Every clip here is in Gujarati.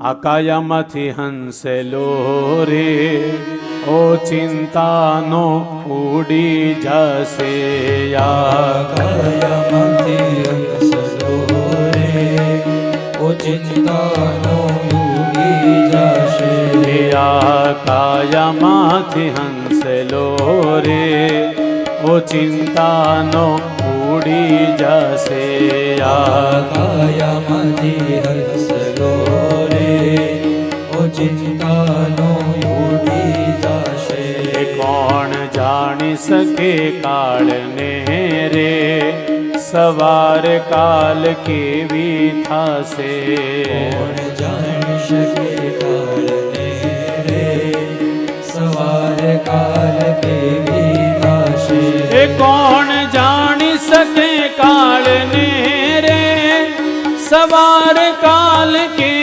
આકાયામાંથી હંસેલો રે ઓ ચિંતાનો ઉડી જશે યા કાયામાંથી હંસલો રે ઓ ચિંતાનો ઉડી જશે કાયામાંથી હંસેલો રે ઓ ચિંતાનો ઉડી જશે યા કાયામાંથી હંસલો રે ઓ ચિંતાનો ઉડી જશે એ કોણ જાણી શકે કાળને રે સવાર કાલ કેવી થશે કોણ જાણી શકે કાળને રે સવાર કાલ કેવી થશે એ કોણ જાણી શકે કાળને રે સવાર કાલ કેવી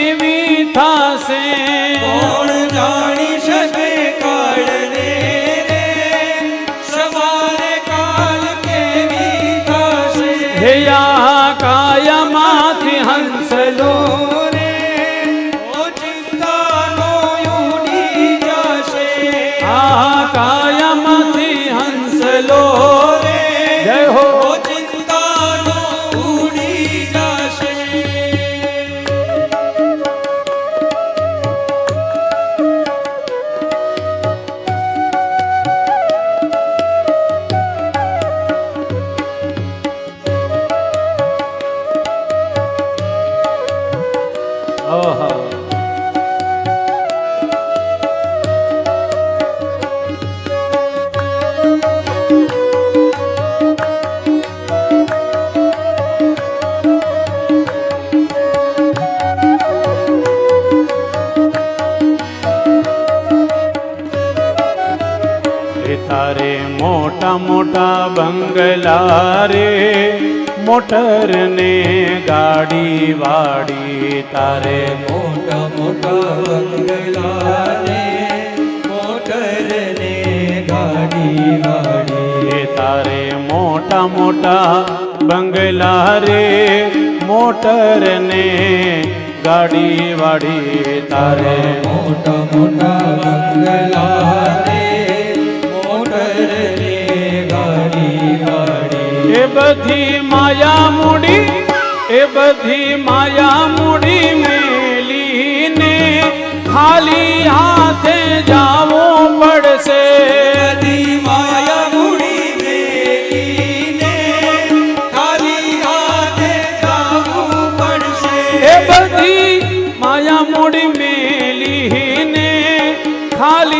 મોટા બંગલા રે મોટર ને ગાડી વાડી તારે. મોટા મોટા બંગલા રે મોટર ને ગાડી વાડી. તારે મોટા મોટા બંગલા રે મોટર ને ગાડી વાડી તારે. મોટા મોટા બંગલા રે એ બધી માયા મૂડી એ બધી માયા મૂડી મેલીને ખાલી હાથે જાવું પડશે. બધી માયા મેલીને ખાલી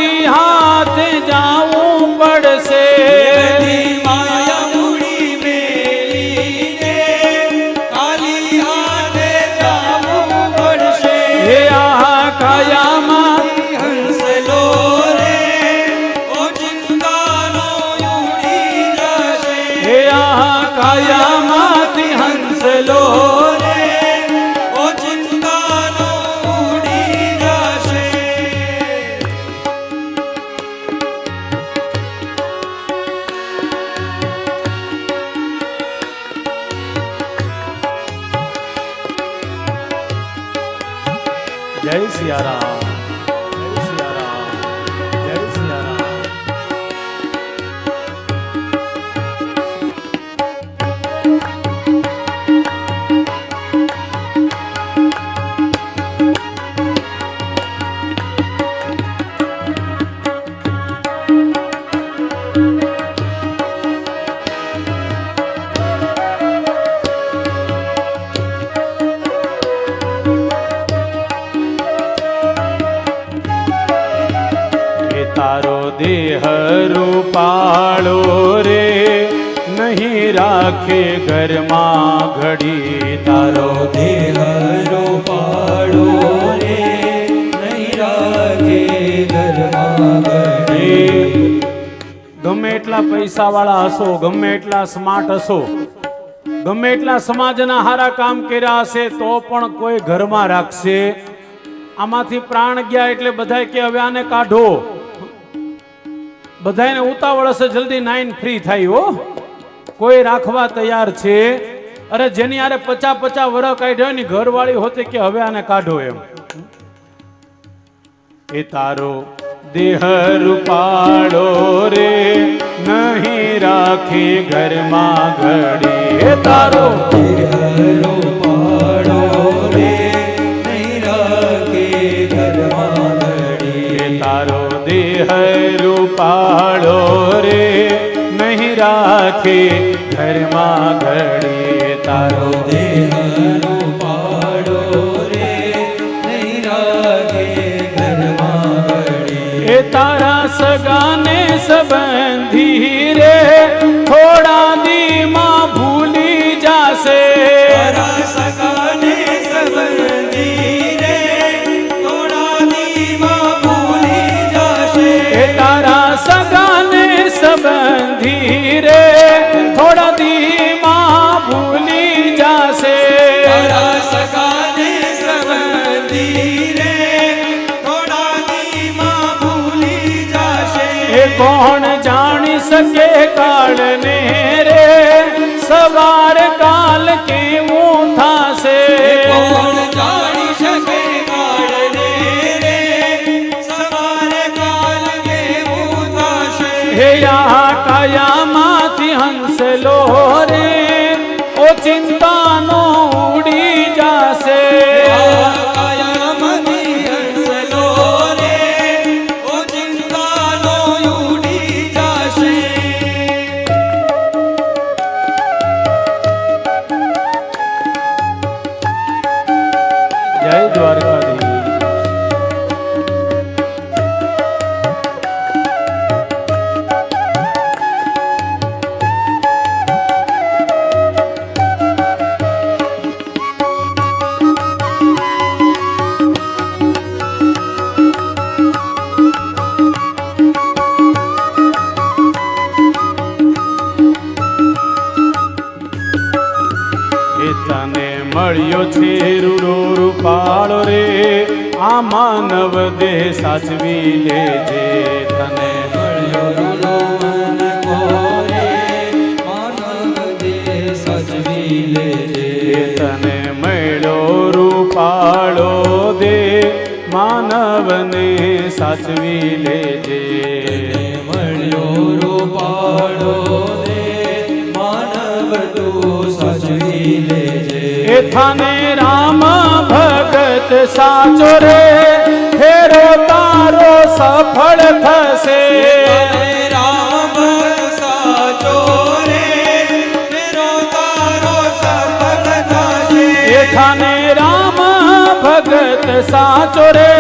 કાયામાંથી હંસલો રે. ઓ ચિંતાનો ઉડી જશે. જય સિયારામ. તારો દેહ રૂપાળો રે, નહીં રાખે ઘરમાં ઘડી. તારો દેહ રૂપાળો રે, નહીં રાખે ઘરમાં ઘડી. ગમે એટલા પૈસા વાળા હશો, ગમે એટલા સ્માર્ટ હશો, ગમે એટલા સમાજના હારા કામ કર્યા હશે, તો પણ કોઈ ઘરમાં રાખશે. આમાંથી પ્રાણ ગયા એટલે બધાય કે હવે આને કાઢો. બધાને ઉતાવળ હશે, જલ્દી નાઈન ફ્રી થાય હો. કોઈ રાખવા તૈયાર છે? અરે જેની આરે પચા પચા વર કાઢ્યો ની, ઘરવાળી હોતી કે હવે આને કાઢો એમ. એ તારો દેહ રૂપાળો રે, નહીં રાખે ઘરમાં ઘડી. તારો દેહરો રાખે ઘરમાં ઘડી એ એ કોણ જાણી શકે કાળને રે સવાર કાલ કેવું થાશે કોણ જાણી શકે કાળને રે સવારે કાલ કેવું થશે હે આ કાયામાંથી હંસલો રે ઓ ચિંતાનો ઉડી આ માનવ દેહ સાચવી લેજે તને. તને મળ્યો રૂપાળો દે માનવને સાચવી લેજે. મળ્યો રૂપાળો દે માનવ તું સાચવી લેજે. એ થાને ભગત સાચો રે ફેરો તારો સફળ થશે. રામ સાચો રે મેરો તારો સફળ થશે એ થાને રામ ભગત સાચો રે,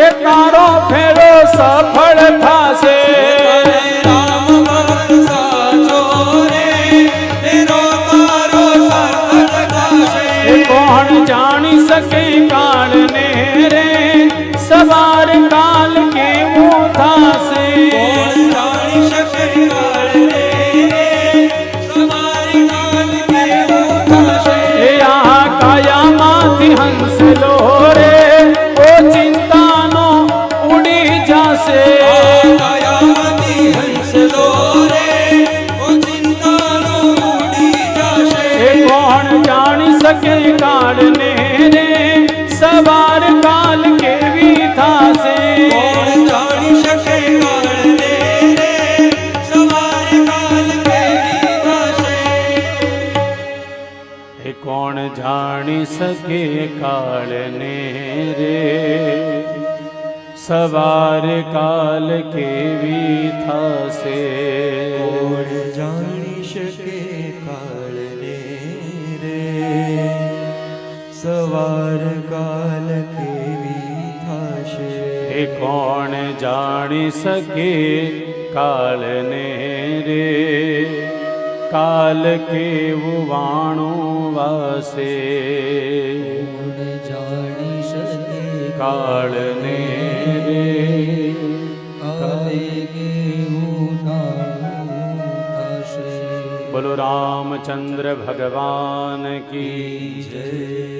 એ તારો ફેરો સફળ ઉડી જાશે કાયામતી હંસલો રે ઓ ચિંતાનો ઉડી જશે એ કોણ જાણી શકે કાળને રે સવાર કાલ કેવી થાશે કોણ જાણી શકે કાળને રે સવારે કાલ કેવી થશે એ કોણ જાણી શકે કાળને રે સવાર કાલ કેવી થશે કોણ જાણી શકે કાળને રે સવાર કાલ કેવી થશે એ કોણ જાણી શકે કાળને રે કાલ કેવું વાણું વાસે શકે કાળને રે કાલે કેવું નાનું થશે બોલો રામચંદ્ર ભગવાન કી જય